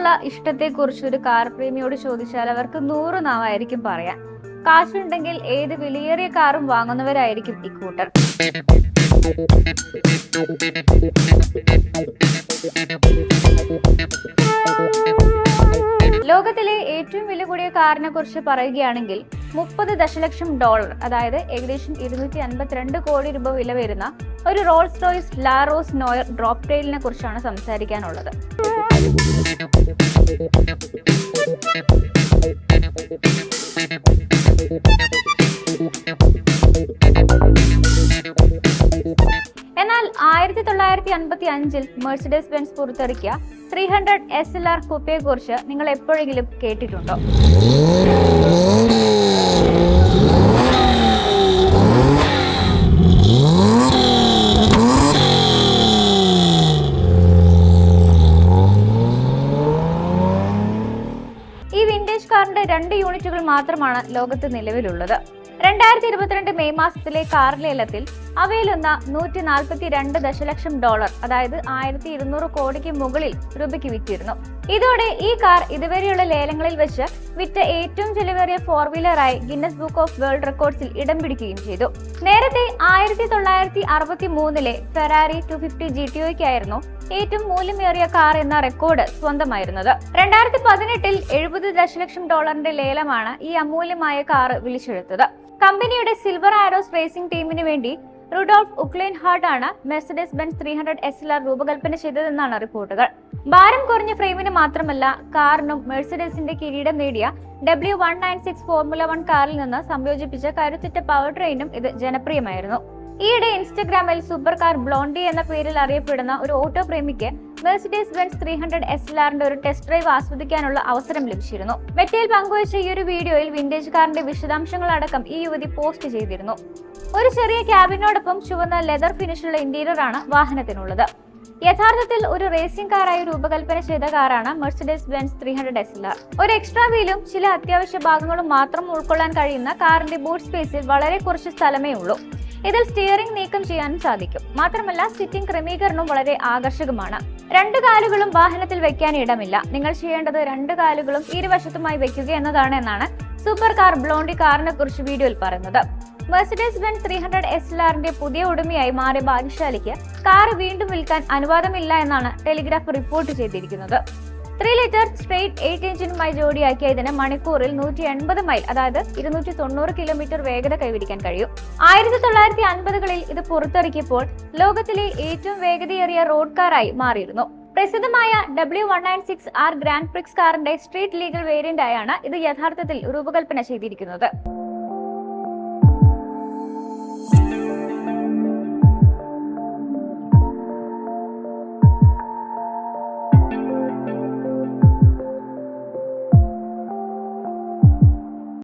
കാറിനോടുള്ള ഇഷ്ടത്തെക്കുറിച്ച് ഒരു കാർ പ്രേമിയോട് ചോദിച്ചാൽ അവർക്ക് നൂറ് നാവായിരിക്കും പറയാൻ. കാശുണ്ടെങ്കിൽ ഏത് വിലയേറിയ കാറും വാങ്ങുന്നവരായിരിക്കും ഇക്കൂട്ടർ ലോകത്തിലെ ഏറ്റവും വില കൂടിയ കാറിനെ കുറിച്ച് പറയുകയാണെങ്കിൽ മുപ്പത് ദശലക്ഷം ഡോളർ അതായത് ഏകദേശം ഇരുന്നൂറ്റി അൻപത്തിരണ്ട് കോടി രൂപ വില വരുന്ന ഒരു Rolls Royce La Rose Noire drop ടെയിലിനെ കുറിച്ചാണ് സംസാരിക്കാനുള്ളത്. എന്നാൽ ആയിരത്തി തൊള്ളായിരത്തി അൻപത്തി അഞ്ചിൽ മെർസിഡസ് ബെൻസ് പുറത്തിറക്കിയ three hundred S L R കുപ്പയെ കുറിച്ച് നിങ്ങൾ എപ്പോഴെങ്കിലും കേട്ടിട്ടുണ്ടോ? ഈ കാറിന്റെ രണ്ട് യൂണിറ്റുകൾ മാത്രമാണ് ലോകത്ത് നിലവിലുള്ളത്. രണ്ടായിരത്തി ഇരുപത്തിരണ്ട് മെയ് മാസത്തിലെ കാർ ലേലത്തിൽ അവയിലൊന്ന് നൂറ്റി നാൽപ്പത്തി രണ്ട് ദശലക്ഷം ഡോളർ അതായത് ആയിരത്തി ഇരുന്നൂറ് കോടിക്ക് മുകളിൽ രൂപയ്ക്ക് വിറ്റിരുന്നു. ഇതോടെ ഈ കാർ ഇതുവരെയുള്ള ലേലങ്ങളിൽ വെച്ച് വിറ്റ ഏറ്റവും ചെലവേറിയ ഫോർ വീലറായി ഗിന്നസ് ബുക്ക് ഓഫ് വേൾഡ് റെക്കോർഡ്സിൽ ഇടം പിടിക്കുകയും ചെയ്തു. നേരത്തെ ആയിരത്തി തൊള്ളായിരത്തി അറുപത്തി മൂന്നിലെ Ferrari two fifty G T ഒയ്ക്കായിരുന്നു ഏറ്റവും മൂല്യമേറിയ കാർ എന്ന റെക്കോർഡ് സ്വന്തമായിരുന്നത്. രണ്ടായിരത്തി പതിനെട്ടിൽ എഴുപത് ദശലക്ഷം ഡോളറിന്റെ ലേലമാണ് ഈ അമൂല്യമായ കാർ വിളിച്ചെടുത്തത് കമ്പനിയുടെ സിൽവർ ആരോസ് റേസിംഗ് ടീമിന് വേണ്ടി റുഡോൾഫ് ഉക്ലൈൻ ഹാർട്ട് ആണ് Mercedes Benz three hundred S L R രൂപകൽപ്പന ചെയ്തതെന്നാണ് റിപ്പോർട്ടുകൾ. ഭാരം കുറഞ്ഞ ഫ്രെയിമിന് മാത്രമല്ല കാറിനും മെർസിഡസിന്റെ കിരീടം നേടിയ W one nine six formula one കാറിൽ നിന്ന് സംയോജിപ്പിച്ച കരുത്തുറ്റ പവർ ട്രെയിനും ഇത് ജനപ്രിയമായിരുന്നു. ഈയിടെ ഇൻസ്റ്റഗ്രാമിൽ സൂപ്പർ കാർ ബ്ലോണ്ടി എന്ന പേരിൽ അറിയപ്പെടുന്ന ഒരു auto പ്രേമിക്ക് Mercedes Benz three hundred S L ആറിന്റെ ഒരു ടെസ്റ്റ് ഡ്രൈവ് ആസ്വദിക്കാനുള്ള അവസരം ലഭിച്ചിരുന്നു. മെറ്റയിൽ പങ്കുവച്ച ഈ ഒരു വീഡിയോയിൽ വിന്റേജ് കാറിന്റെ വിശദാംശങ്ങളടക്കം ഈ യുവതി പോസ്റ്റ് ചെയ്തിരുന്നു. ഒരു ചെറിയ ക്യാബിനോടൊപ്പം ചുവന്ന ലെതർ ഫിനിഷുള്ള ഇന്റീരിയർ ആണ് വാഹനത്തിനുള്ളത്. യഥാർത്ഥത്തിൽ ഒരു റേസിംഗ് കാറായി രൂപകൽപ്പന ചെയ്ത കാറാണ് Mercedes Benz three hundred S R ഒരു എക്സ്ട്രാ വീലും ചില അത്യാവശ്യ ഭാഗങ്ങളും മാത്രം ഉൾക്കൊള്ളാൻ കഴിയുന്ന കാറിന്റെ ബൂട്ട് സ്പേസിൽ വളരെ കുറച്ച് സ്ഥലമേ ഉള്ളൂ. ഇതിൽ സ്റ്റിയറിംഗ് നീക്കം ചെയ്യാനും സാധിക്കും. മാത്രമല്ല സിറ്റിംഗ് ക്രമീകരണവും വളരെ ആകർഷകമാണ്. രണ്ട് കാലുകളും വാഹനത്തിൽ വെക്കാൻ ഇടമില്ല. നിങ്ങൾ ചെയ്യേണ്ടത് രണ്ട് കാലുകളും ഇരുവശത്തുമായി വെക്കുക എന്നതാണ്. എന്നാണ് സൂപ്പർ കാർ ബ്ലോണ്ടി കാറിനെ കുറിച്ച് വീഡിയോയിൽ പറയുന്നത്. Mercedes Benz three hundred S L ആറിന്റെ പുതിയ ഉടമയായി മാറിയ ഭാഗ്യശാലിക്ക് കാർ വീണ്ടും വിൽക്കാൻ അനുവാദമില്ല എന്നാണ് ടെലിഗ്രാഫ് റിപ്പോർട്ട് ചെയ്തിരിക്കുന്നത്. ത്രീ ലിറ്റർ സ്ട്രേറ്റ് എയ്റ്റ് എഞ്ചിനുമായി ജോഡിയാക്കിയ ഇതിന് മണിക്കൂറിൽ നൂറ്റി എൺപത് മൈൽ അതായത് ഇരുന്നൂറ്റി തൊണ്ണൂറ് കിലോമീറ്റർ വേഗത കൈവരിക്കാൻ കഴിയും. ആയിരത്തി തൊള്ളായിരത്തി അൻപതുകളിൽ ഇത് പുറത്തിറക്കിയപ്പോൾ ലോകത്തിലെ ഏറ്റവും വേഗതയേറിയ റോഡ് കാറായി മാറിയിരുന്നു. പ്രസിദ്ധമായ W one nine six R Grand Prix കാറിന്റെ സ്ട്രീറ്റ് ലീഗൽ വേരിയന്റായാണ് ഇത് യഥാർത്ഥത്തിൽ രൂപകൽപ്പന ചെയ്തിരിക്കുന്നത്.